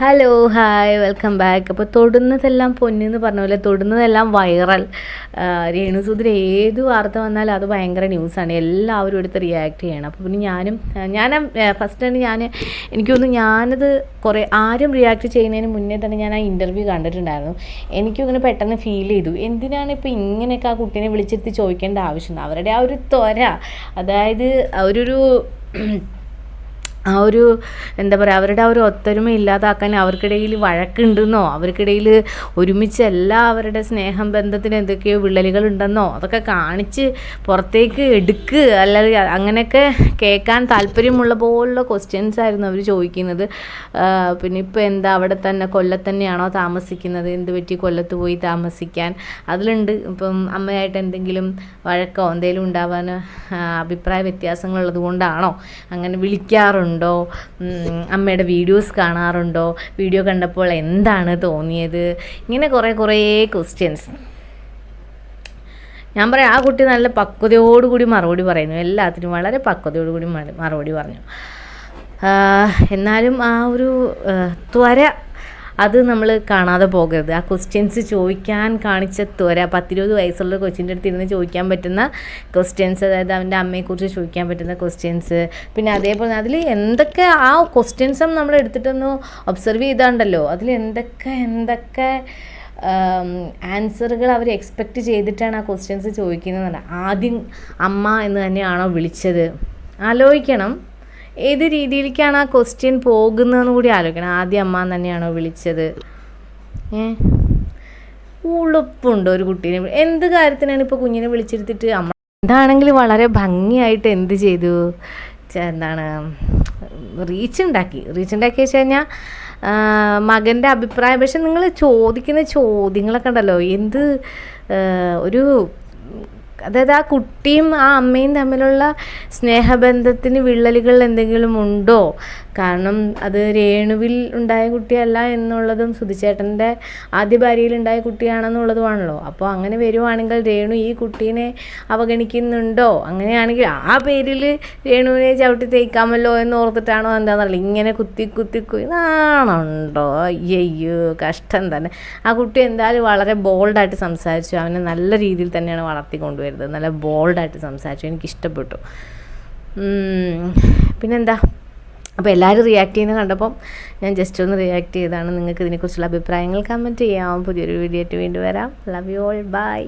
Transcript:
Hello hi welcome back അപ്പോൾ തൊടുന്നതെല്ലാം പൊന്നെന്ന് പറഞ്ഞ പോലെ തൊടുന്നതെല്ലാം വൈറൽ രേണുസൂദർ ഏത് വാർത്ത വന്നാലും അത് ഭയങ്കര ന്യൂസാണ് എല്ലാവരും എടുത്ത് റിയാക്ട് ചെയ്യണം. അപ്പോൾ പിന്നെ ഞാനും ഞാൻ ഫസ്റ്റ് ആണ് ഞാൻ എനിക്ക് തോന്നുന്നു ഞാനത് കുറേ ആരും റിയാക്ട് ചെയ്യുന്നതിന് മുന്നേ തന്നെ ഞാൻ ആ ഇന്റർവ്യൂ കണ്ടിട്ടുണ്ടായിരുന്നു. എനിക്കും ഇങ്ങനെ പെട്ടെന്ന് ഫീൽ ചെയ്തു. എന്തിനാണ് ഇപ്പോൾ ഇങ്ങനെയൊക്കെ ആ കുട്ടീനെ വിളിച്ചെടുത്ത് ചോദിക്കേണ്ട ആവശ്യം? അവരുടെ ആ ഒരു ത്വര അതായത് അവരൊരു ആ ഒരു എന്താ പറയുക അവരുടെ ആ ഒരു ഒത്തൊരുമ ഇല്ലാതാക്കാൻ അവർക്കിടയിൽ വഴക്കുണ്ടെന്നോ അവർക്കിടയിൽ ഒരുമിച്ചല്ല അവരുടെ സ്നേഹം ബന്ധത്തിന് എന്തൊക്കെയോ വിള്ളലുകൾ ഉണ്ടെന്നോ അതൊക്കെ കാണിച്ച് പുറത്തേക്ക് എടുക്ക് അല്ലെങ്കിൽ അങ്ങനെയൊക്കെ കേൾക്കാൻ താല്പര്യമുള്ള പോലുള്ള ക്വസ്റ്റ്യൻസ് ആയിരുന്നു അവർ ചോദിക്കുന്നത്. പിന്നെ ഇപ്പോൾ എന്താ അവിടെ തന്നെ കൊല്ലത്ത് തന്നെയാണോ താമസിക്കുന്നത്? എന്ത് പറ്റി കൊല്ലത്ത് പോയി താമസിക്കാൻ? അതിലുണ്ട്. ഇപ്പം അമ്മയായിട്ട് എന്തെങ്കിലും വഴക്കോ എന്തെങ്കിലും ഉണ്ടാവാൻ അഭിപ്രായ വ്യത്യാസങ്ങളുള്ളത് കൊണ്ടാണോ അങ്ങനെ വിളിക്കാറുണ്ടോ. ഉം, അമ്മയുടെ വീഡിയോസ് കാണാറുണ്ടോ? വീഡിയോ കണ്ടപ്പോൾ എന്താണ് തോന്നിയത്? ഇങ്ങനെ കുറേ കുറേ ക്വസ്റ്റ്യൻസ് ഞാൻ പറയാം ആ കുട്ടി നല്ല പക്വതയോടുകൂടി മറുപടി പറയുന്നു. എല്ലാത്തിനും വളരെ പക്വതയോടുകൂടി മറു- മറുപടി പറഞ്ഞു. എന്നാലും ആ ഒരു ത്വര അത് നമ്മൾ കാണാതെ പോകരുത്. ആ ക്വസ്റ്റ്യൻസ് ചോദിക്കാൻ കാണിച്ച ത്വര പത്തിരുപത് വയസ്സുള്ള കൊച്ചിന്റെ അടുത്ത് ഇരുന്ന് ചോദിക്കാൻ പറ്റുന്ന ക്വസ്റ്റ്യൻസ് അതായത് അവന്റെ അമ്മയെക്കുറിച്ച് ചോദിക്കാൻ പറ്റുന്ന ക്വസ്റ്റ്യൻസ് പിന്നെ അതേപോലെ അതിൽ എന്തൊക്കെ ആ ക്വസ്റ്റ്യൻസും നമ്മൾ എടുത്തിട്ടൊന്ന് ഒബ്സർവ് ചെയ്താണ്ടല്ലോ. അതിൽ എന്തൊക്കെ എന്തൊക്കെ ആൻസറുകൾ അവർ എക്സ്പെക്റ്റ് ചെയ്തിട്ടാണ് ആ ക്വസ്റ്റ്യൻസ് ചോദിക്കുന്നത് ആദ്യം അമ്മ എന്ന് തന്നെയാണോ വിളിച്ചത്? ആലോചിക്കണം. ഏത് രീതിയിലേക്കാണ് ആ ക്വസ്റ്റ്യൻ പോകുന്നതെന്ന് കൂടി ആലോചിക്കണം. ആദ്യം അമ്മ തന്നെയാണോ വിളിച്ചത്? ഏ? ഉളുപ്പുണ്ടോ ഒരു കുട്ടീനെ എന്ത് കാര്യത്തിനാണ് ഇപ്പോൾ കുഞ്ഞിനെ വിളിച്ചെടുത്തിട്ട് അമ്മ എന്താണെങ്കിലും വളരെ ഭംഗിയായിട്ട് എന്ത് ചെയ്തു? എന്താണ് റീച്ച് ഉണ്ടാക്കി. റീച്ച് ഉണ്ടാക്കി വെച്ച് കഴിഞ്ഞാൽ മകന്റെ അഭിപ്രായം പക്ഷെ നിങ്ങൾ ചോദിക്കുന്ന ചോദ്യങ്ങളൊക്കെ ഉണ്ടല്ലോ. എന്ത് ഒരു അതായത് ആ കുട്ടിയും ആ അമ്മയും തമ്മിലുള്ള സ്നേഹബന്ധത്തിന് വിള്ളലുകൾ എന്തെങ്കിലും ഉണ്ടോ? കാരണം അത് രേണുവിൽ ഉണ്ടായ കുട്ടിയല്ല എന്നുള്ളതും സുധിച്ചേട്ടന്റെ ആദ്യ ഭാര്യയിൽ ഉണ്ടായ കുട്ടിയാണെന്നുള്ളതുമാണല്ലോ. അപ്പോൾ അങ്ങനെ വരുവാണെങ്കിൽ രേണു ഈ കുട്ടീനെ അവഗണിക്കുന്നുണ്ടോ? അങ്ങനെയാണെങ്കിൽ ആ പേരിൽ രേണുവിനെ ചവിട്ടി തേക്കാമല്ലോ എന്ന് ഓർത്തിട്ടാണോ എന്താണെന്നറിയില്ല ഇങ്ങനെ കുത്തി കുത്തി കുത്തി. നാണുണ്ടോ അയ്യോ കഷ്ടം തന്നെ. ആ കുട്ടി എന്തായാലും വളരെ ബോൾഡായിട്ട് സംസാരിച്ചു. അവനെ നല്ല രീതിയിൽ തന്നെയാണ് വളർത്തി കൊണ്ടുവരുന്നത്. നല്ല ബോൾഡായിട്ട് സംസാരിച്ചു. എനിക്കിഷ്ടപ്പെട്ടു. പിന്നെന്താ? അപ്പോൾ എല്ലാവരും റിയാക്ട് ചെയ്യുന്നത് കണ്ടപ്പം ഞാൻ ജസ്റ്റ് ഒന്ന് റിയാക്ട് ചെയ്താണ് നിങ്ങൾക്ക് ഇതിനെക്കുറിച്ചുള്ള അഭിപ്രായങ്ങൾ കമന്റ് ചെയ്യാം. പുതിയൊരു വീഡിയോ ആയിട്ട് വീണ്ടും വരാം. Love you all by